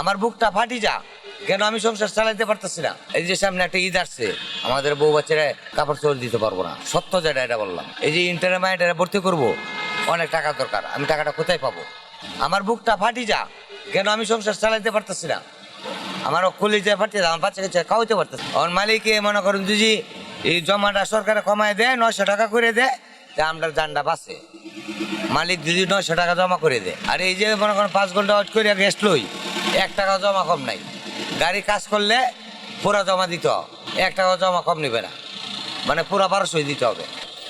আমার বুকটা ফাটি যা। কেন আমি সংসার চালাইতে পারতেছি না? এই যে সামনে একটা ঈদ আসছে, আমাদের বউ বাচ্চারা কাপড় চোপড় দিতে পারব না। সত্য যেটা এটা বললাম। এই যে ইন্টারনেট মাইন্ডারে ভর্তি করব, অনেক টাকা দরকার, আমি টাকাটা কোথায় পাবো? আমার বুকটা ফাটি যা। কেন আমি সংসার চালাইতে পারতেছি না? আমার কলিজা ফাটিয়ে আমার বাচ্চা কাছে খাওয়াইতে পারতেছে আমার মালিকে মনে করেন যদি এই জমাটা সরকারে কমায় দেয়, নয়শো টাকা করে দেয়, তা আমরা জানটা বাঁচে। মালিক যদি নয়শো টাকা জমা করে দেয়। আর এই যে মনে করেন পাঁচ ঘণ্টা ওয়েট করে গেস্ট লই। এক টাকা জমা কম নাই। গাড়ি কাজ করলে পুরা জমা দিতে হবে। এক টাকা জমা কম নেবে না। মানে পুরা বারোশোই দিতে হবে।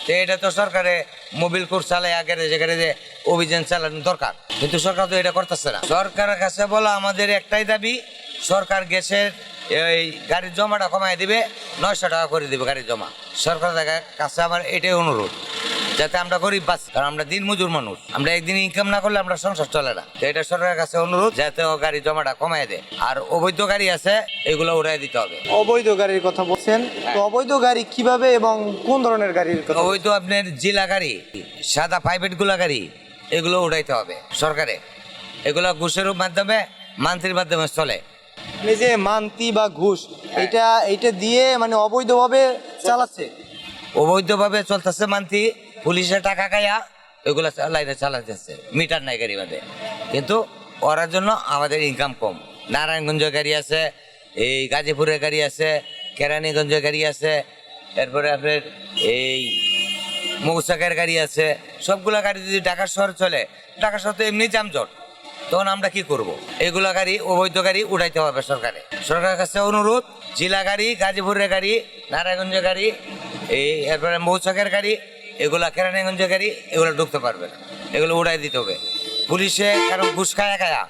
তো এটা তো সরকারে মোবিল কোর্স চালায় আগে যেখানে যে অভিযান চালানো দরকার। কিন্তু সরকার তো এটা করতেছে না। সরকারের কাছে বলা আমাদের একটাই দাবি, সরকার গ্যাসের এই গাড়ির জমাটা কমায় দিবে, নয়শো টাকা করে দিবে গাড়ির জমা। সরকারের কাছে আমার এটাই অনুরোধ। যাতে আমরা গরিব বাঁচি। কারণ আমরা দিন মজুর মানুষ। আমরা একদিন ইনকাম না করলে আমরা সংসার চলে না। তো এটা সরকারের কাছে অনুরোধ যাতে ও গাড়ি জমাটা কমায় দেয়। আর অবৈধ গাড়ি আছে এগুলো উড়াই দিতে হবে। অবৈধ গাড়ির কথা বলছেন। তো অবৈধ গাড়ি কীভাবে এবং কোন ধরনের গাড়ির কথা অবৈধ আপনার জিলা গাড়ি সাদা প্রাইভেটগুলা গাড়ি এগুলো উড়াইতে হবে সরকারে। এগুলো ঘুষের মাধ্যমে মান্ত্রীর মাধ্যমে চলে। এই যে মান্তি বা ঘুষ এটা এটা দিয়ে মানে অবৈধভাবে চালাচ্ছে? অবৈধভাবে চলতেছে মান্ত্রী পুলিশের টাকা খাইয়া এগুলো লাইনে চালাতেছে মিটার নাই গাড়ি বাদে কিন্তু ওরার জন্য আমাদের ইনকাম কম। নারায়ণগঞ্জের গাড়ি আছে, এই গাজীপুরের গাড়ি আছে, কেরানীগঞ্জের গাড়ি আছে, এরপরে আপনার এই মৌসাকের গাড়ি আছে। সবগুলো গাড়ি যদি ঢাকা শহর চলে, ঢাকা শহর তো এমনি যানজট। তখন আমরা কি করব। এগুলা গাড়ি, অবৈধ গাড়ি উঠাইতে হবে সরকারে। সরকারের কাছে অনুরোধ, জেলা গাড়ি, গাজীপুরের গাড়ি, নারায়ণগঞ্জের গাড়ি, এই এরপরে মৌচাকের গাড়ি, এগুলা কেরানীগঞ্জের গাড়ি, এগুলো ঢুকতে পারবে না। এগুলো উড়াই দিতে হবে। পুলিশে কারণ ঘুষ খায়া খায়া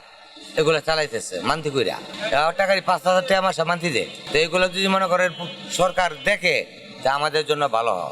এগুলো চালাইতেছে, মান্তি কইরা। একটা গাড়ি পাঁচ হাজার টাকা মাসে মান্তি দেয়। তো এগুলো যদি মনে করেন সরকার দেখে, তা আমাদের জন্য ভালো হয়।